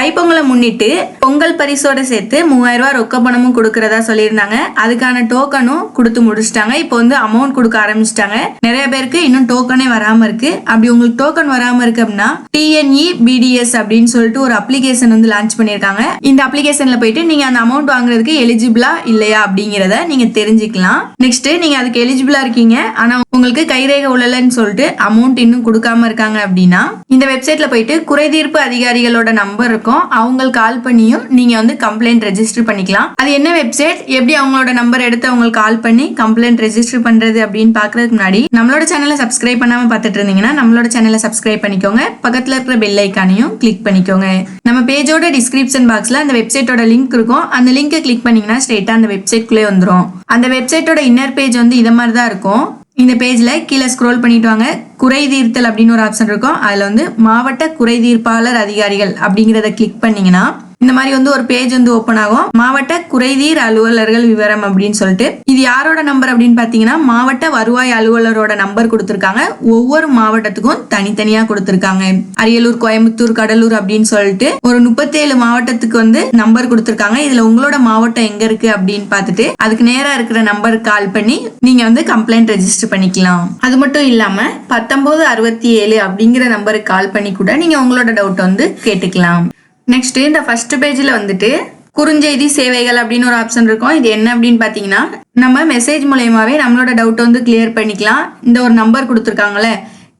தைப்பொங்கலை முன்னிட்டு பொங்கல் பரிசோட சேர்த்து மூவாயிரம் ரூபாய் ரொக்க பணமும் கொடுக்கறதா சொல்லியிருந்தாங்க. அதுக்கான டோக்கனும் கொடுத்து முடிச்சிட்டாங்க. இப்போ வந்து அமௌண்ட் கொடுக்க ஆரம்பிச்சிட்டாங்க. நிறைய பேருக்கு இன்னும் டோக்கனே வராம இருக்கு. அப்படி உங்களுக்கு டோக்கன் வராம இருக்கு அப்படின்னா டிஎன்இ பிடிஎஸ் அப்படின்னு சொல்லிட்டு ஒரு அப்ளிகேஷன் வந்து லான்ச் பண்ணியிருக்காங்க. இந்த அப்ளிகேஷன்ல போயிட்டு நீங்க அந்த அமௌண்ட் வாங்குறதுக்கு எலிஜிபிளா இல்லையா அப்படிங்கிறத நீங்க தெரிஞ்சுக்கலாம். நெக்ஸ்ட் நீங்க அதுக்கு எலிஜிபிளா இருக்கீங்க. ஆனா உங்களுக்கு கைரேகை உள்ளலன்னு சொல்லிட்டு அமௌண்ட் இன்னும் கொடுக்காம இருக்காங்க அப்படின்னா இந்த வெப்சைட்ல போயிட்டு குறைதீர்ப்பு அதிகாரிகளோட நம்பர் இருக்கும். அவங்களுக்கு கால் பண்ணியும் நீங்க வந்து கம்ப்ளைண்ட் ரெஜிஸ்டர் பண்ணிக்கலாம். அது என்ன வெப்சைட் எப்படி அவங்களோட நம்பர் எடுத்து அவங்களுக்கு கால் பண்ணி கம்ப்ளைண்ட் ரெஜிஸ்டர் பண்றது அப்படின்னு பாக்குறதுக்கு முன்னாடி நம்மளோட சேனலை சப்ஸ்கிரைப் பண்ணாம பார்த்துட்டு இருந்தீங்கன்னா நம்மளோட சேனலை சப்ஸ்கிரைப் பண்ணிக்கோங்க. பக்கத்துல இருக்கிற பெல் ஐக்கானையும் கிளிக் பண்ணிக்கோங்க. நம்ம பேஜோட டிஸ்கிரிப்ஷன் பாக்ஸ்ல அந்த வெப்சைட்டோட லிங்க் இருக்கும். அந்த லிங்கை கிளிக் பண்ணீங்கன்னா ஸ்ட்ரெயிட்டா அந்த வெப்சைட்குள்ளே வந்துடும் அந்த வெப்சைட்டோட இன்னர் பேஜ் வந்து இதை மாதிரி தான் இருக்கும். இந்த பேஜில் கீழே ஸ்க்ரோல் பண்ணிட்டு வாங்க. குறை தீர்த்தல் அப்படின்னு ஒரு ஆப்ஷன் இருக்கும். அதில் வந்து மாவட்ட குறை தீர்ப்பாளர் அதிகாரிகள் அப்படிங்கிறத கிளிக் பண்ணிங்கன்னா இந்த மாதிரி வந்து ஒரு பேஜ் வந்து ஓப்பன் ஆகும். மாவட்ட குறைதீர் அலுவலர்கள் விவரம் அப்படின்னு சொல்லிட்டு. இது யாரோட நம்பர் அப்படின்னு பாத்தீங்கன்னா மாவட்ட வருவாய் அலுவலரோட நம்பர் கொடுத்திருக்காங்க. ஒவ்வொரு மாவட்டத்துக்கும் தனித்தனியா கொடுத்திருக்காங்க. அரியலூர் கோயம்புத்தூர் கடலூர் அப்படின்னு சொல்லிட்டு ஒரு முப்பத்தேழு மாவட்டத்துக்கு வந்து நம்பர் கொடுத்திருக்காங்க. இதுல உங்களோட மாவட்டம் எங்க இருக்கு அப்படின்னு பார்த்துட்டு அதுக்கு நேரா இருக்கிற நம்பருக்கு கால் பண்ணி நீங்க வந்து கம்ப்ளைண்ட் ரெஜிஸ்டர் பண்ணிக்கலாம். அது மட்டும் இல்லாம பத்தொன்பது அறுபத்தி ஏழு அப்படிங்கிற நம்பருக்கு கால் பண்ணி கூட நீங்க உங்களோட டவுட் வந்து கேட்டுக்கலாம். நெக்ஸ்ட் இந்த ஃபர்ஸ்ட் பேஜ்ல வந்துட்டு குறுஞ்செய்தி சேவைகள் அப்படின்னு ஒரு ஆப்ஷன் இருக்கும். இது என்ன அப்படின்னு பாத்தீங்கன்னா நம்ம மெசேஜ் மூலயமாவே நம்மளோட டவுட் வந்து கிளியர் பண்ணிக்கலாம். இந்த ஒரு நம்பர் கொடுத்துருக்காங்கல்ல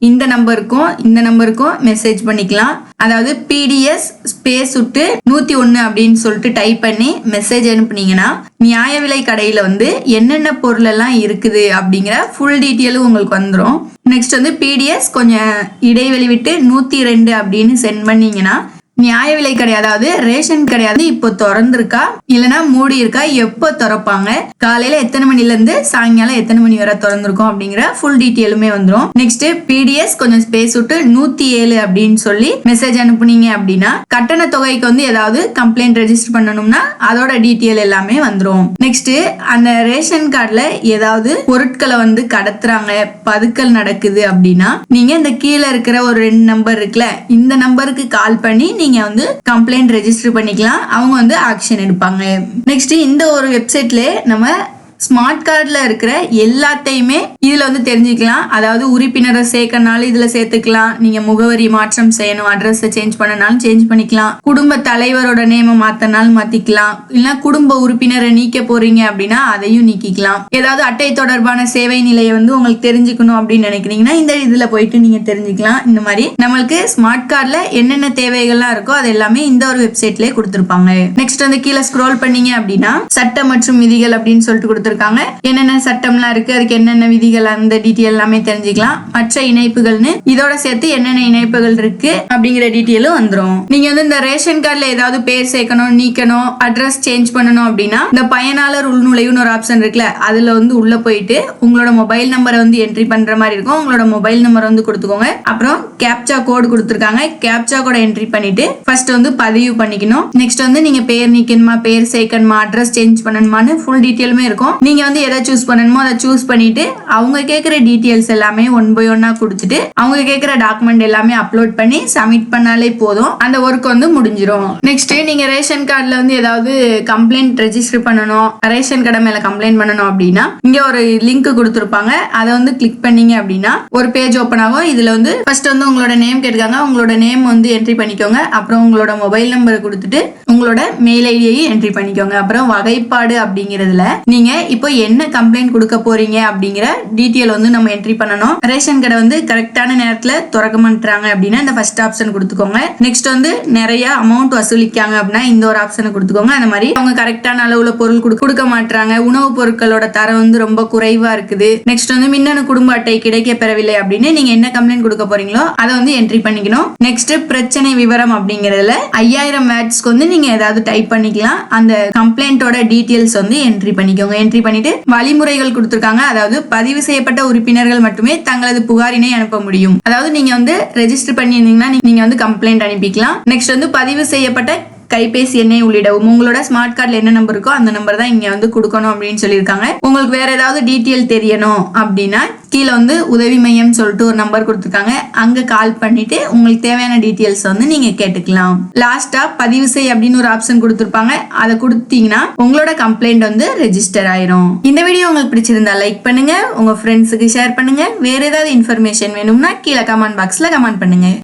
இந்த நம்பருக்கும் இந்த நம்பருக்கும் மெசேஜ் பண்ணிக்கலாம். அதாவது பிடிஎஸ் ஸ்பேஸ் விட்டு நூத்தி ஒன்னு அப்படின்னு சொல்லிட்டு டைப் பண்ணி மெசேஜ் அனுப்புனீங்கன்னா நியாய விலை கடையில வந்து என்னென்ன பொருள் எல்லாம் இருக்குது அப்படிங்கிற ஃபுல் டீட்டெயிலும் உங்களுக்கு வந்துடும் நெக்ஸ்ட் வந்து பிடிஎஸ் கொஞ்சம் இடைவெளி விட்டு நூத்தி ரெண்டு அப்படின்னு சென்ட் பண்ணீங்கன்னா நியாய விலை கடை அதாவது ரேஷன் கிடையாது. இப்போ திறந்திருக்கா? இல்லனா மூடி இருக்கா எப்போ திறப்பாங்க? காலையில எத்தனை மணில இருந்து சாயங்காலம் எத்தனை மணி வரை திறந்திருக்கும் அப்படிங்கிற ஃபுல் டீட்டெயிலுமே வந்துடும் நெக்ஸ்ட் பிடிஎஸ் கொஞ்சம் ஸ்பேஸ் விட்டு நூத்தி ஏழு அப்படின்னு சொல்லி மெசேஜ் அனுப்புனீங்க அப்படின்னா கட்டண தொகைக்கு வந்து ஏதாவது கம்ப்ளைண்ட் ரெஜிஸ்டர் பண்ணணும்னா அதோட டீட்டெயில் எல்லாமே வந்துடும் நெக்ஸ்ட் அந்த ரேஷன் கார்டுல ஏதாவது பொருட்களை வந்து கடத்துறாங்க பதுக்கல் நடக்குது அப்படின்னா நீங்க இந்த கீழே இருக்கிற ஒரு ரெண்டு நம்பர் இருக்குல்ல இந்த நம்பருக்கு கால் பண்ணி நீங்க வந்து கம்ப்ளைண்ட் ரெஜிஸ்டர் பண்ணிக்கலாம். அவங்க வந்து ஆக்ஷன் எடுப்பாங்க. நெக்ஸ்ட் இந்த ஒரு வெப்சைட்ல நம்ம ஸ்மார்ட் கார்டில் இருக்கிற எல்லாத்தையுமே இதில் வந்து தெரிஞ்சுக்கலாம். அதாவது உறுப்பினரை சேர்க்கறனாலும் இதில் சேர்த்துக்கலாம். நீங்கள் முகவரி மாற்றம் செய்யணும் அட்ரஸை சேஞ்ச் பண்ணனாலும் சேஞ்ச் பண்ணிக்கலாம். குடும்ப தலைவரோட நேமை மாற்றினாலும் மாற்றிக்கலாம் இல்லைன்னா குடும்ப உறுப்பினரை நீக்க போகிறீங்க அப்படின்னா அதையும் நீக்கிக்கலாம். ஏதாவது அட்டை தொடர்பான சேவை நிலையை வந்து உங்களுக்கு தெரிஞ்சுக்கணும் அப்படின்னு நினைக்கிறீங்கன்னா இந்த இதில் போயிட்டு நீங்கள் தெரிஞ்சுக்கலாம். இந்த மாதிரி நம்மளுக்கு ஸ்மார்ட் கார்டில் என்னென்ன தேவைகள்லாம் இருக்கோ அது எல்லாமே இந்த ஒரு வெப்சைட்லேயே கொடுத்துருப்பாங்க. நெக்ஸ்ட் வந்து கீழே ஸ்க்ரோல் பண்ணீங்க அப்படின்னா சட்டம் மற்றும் விதிகள் அப்படின்னு சொல்லிட்டு கொடுத்துருக்காங்க. என்னென்ன சட்டம்லாம் இருக்கு அதுக்கு என்னென்ன விதிகள் அந்த டீட்டெயில் எல்லாமே தெரிஞ்சுக்கலாம். மற்ற இணைப்புகள்னு இதோட சேர்த்து என்னென்ன இணைப்புகள் இருக்கு அப்படிங்கிற டீட்டெயிலும் வந்துரும். நீங்க வந்து இந்த ரேஷன் கார்டுல ஏதாவது பேர் சேர்க்கணும் நீக்கணும் அட்ரஸ் சேஞ்ச் பண்ணணும் அப்படின்னா இந்த பயனாளர் உள்நுழைவுன்னு ஒரு ஆப்ஷன் இருக்குல்ல அதுல வந்து உள்ள போயிட்டு உங்களோட மொபைல் நம்பரை வந்து என்ட்ரி பண்ற மாதிரி இருக்கும். உங்களோட மொபைல் நம்பர் வந்து கொடுத்துக்கோங்க. அப்புறம் கேப்சா கோடு கொடுத்துருக்காங்க. கேப்சா கோட என்ட்ரி பண்ணிட்டு ஃபர்ஸ்ட் வந்து பதிவு பண்ணிக்கணும். நெக்ஸ்ட் வந்து நீங்க பேர் நீக்கணுமா பேர் சேர்க்கணுமா அட்ரஸ் சேஞ்ச் பண்ணணுமான்னு ஃபுல் டீட்டெயிலுமே இருக்கும். நீங்க வந்து எதை சூஸ் பண்ணணுமோ அதை சூஸ் பண்ணிட்டு அவங்க கேட்குற டீட்டெயில்ஸ் எல்லாமே ஒன் பை ஒன்னா கொடுத்துட்டு அவங்க கேட்குற டாக்குமெண்ட் எல்லாமே அப்லோட் பண்ணி சப்மிட் பண்ணாலே போதும். அந்த ஒர்க் வந்து முடிஞ்சிடும் நெக்ஸ்ட் நீங்க ரேஷன் கார்டுல வந்து ஏதாவது கம்ப்ளைண்ட் ரெஜிஸ்டர் பண்ணணும் ரேஷன் கடை மேல கம்ப்ளைண்ட் பண்ணணும் அப்படின்னா இங்க ஒரு லிங்க் கொடுத்துருப்பாங்க. அதை வந்து கிளிக் பண்ணீங்க அப்படின்னா ஒரு பேஜ் ஓப்பன் ஆகும். இதுல வந்து ஃபர்ஸ்ட் வந்து உங்களோட நேம் கேட்காங்க உங்களோட நேம் வந்து என்ட்ரி பண்ணிக்கோங்க. அப்புறம் உங்களோட மொபைல் நம்பர் கொடுத்துட்டு உங்களோட மெயில் ஐடியையும் என்ட்ரி பண்ணிக்கோங்க. அப்புறம் வகைப்பாடு அப்படிங்கிறதுல நீங்க இப்போ என்ன கம்ப்ளைண்ட் கொடுக்க போறீங்க அப்படிங்கிற டீட்டெயில் வந்து நம்ம என்ட்ரி பண்ணணும். ரேஷன் கடை வந்து கரெக்டான நேரத்தில் திறக்க மாட்டாங்க அப்படின்னா இந்த ஃபர்ஸ்ட் ஆப்ஷன் கொடுத்துக்கோங்க. நெக்ஸ்ட் வந்து நிறைய அமௌண்ட் வசூலிக்காங்க அப்படின்னா இந்த ஒரு ஆப்ஷனை கொடுத்துக்கோங்க. அந்த மாதிரி அவங்க கரெக்டான அளவுல பொருள் கொடு- கொடுக்க மாட்டாங்க உணவுப் பொருட்களோட தரம் வந்து ரொம்ப குறைவா இருக்குது. நெக்ஸ்ட் வந்து மின்னணு குடும்ப அட்டை கிடைக்க பெறவில்லை அப்படின்னு நீங்க என்ன கம்ப்ளைண்ட் கொடுக்க போறீங்களோ அதை வந்து என்ட்ரி பண்ணிக்கணும். நெக்ஸ்ட் பிரச்சனை விவரம் அப்படிங்கறதுல ஐயாயிரம் வேட்ஸ்க்கு வந்து நீங்க ஏதாவது டைப் பண்ணிக்கலாம். அந்த கம்ப்ளைண்டோட டீட்டெயில்ஸ் வந்து என்ட்ரி பண்ணிக்கோங்க. என்ட்ரி பண்ணிட்டு வழிமுறைகள் கொடுத்துருக்காங்க. அதாவது பதிவு செய்யப்பட்ட உறுப்பினர்கள் மட்டுமே தங்களது புகாரினை அனுப்ப முடியும். அதாவது நீங்க வந்து ரெஜிஸ்டர் பண்ணியிருந்தீங்கன்னா நீங்க வந்து கம்ப்ளைண்ட் அனுப்பிக்கலாம். நெக்ஸ்ட் வந்து பதிவு செய்யப்பட்ட கைபேசி எண்ணை உள்ளிடவும். உங்களோட ஸ்மார்ட் கார்டில் என்ன நம்பர் இருக்கோ அந்த நம்பர் தான் இங்கே வந்து கொடுக்கணும் அப்படின்னு சொல்லியிருக்காங்க. உங்களுக்கு வேற ஏதாவது டீட்டெயில் தெரியணும் அப்படின்னா கீழே வந்து உதவி மையம் சொல்லிட்டு ஒரு நம்பர் கொடுத்துருக்காங்க. அங்கே கால் பண்ணிட்டு உங்களுக்கு தேவையான டீட்டெயில்ஸ் வந்து நீங்கள் கேட்டுக்கலாம். லாஸ்ட்டாக பதிவு செய் அப்படின்னு ஒரு ஆப்ஷன் கொடுத்துருப்பாங்க. அதை கொடுத்தீங்கன்னா உங்களோட கம்ப்ளைண்ட் வந்து ரெஜிஸ்டர் ஆயிரும். இந்த வீடியோ உங்களுக்கு பிடிச்சிருந்தா லைக் பண்ணுங்க. உங்க ஃப்ரெண்ட்ஸுக்கு ஷேர் பண்ணுங்க. வேற ஏதாவது இன்ஃபர்மேஷன் வேணும்னா கீழே கமெண்ட் பாக்ஸில் கமெண்ட் பண்ணுங்க.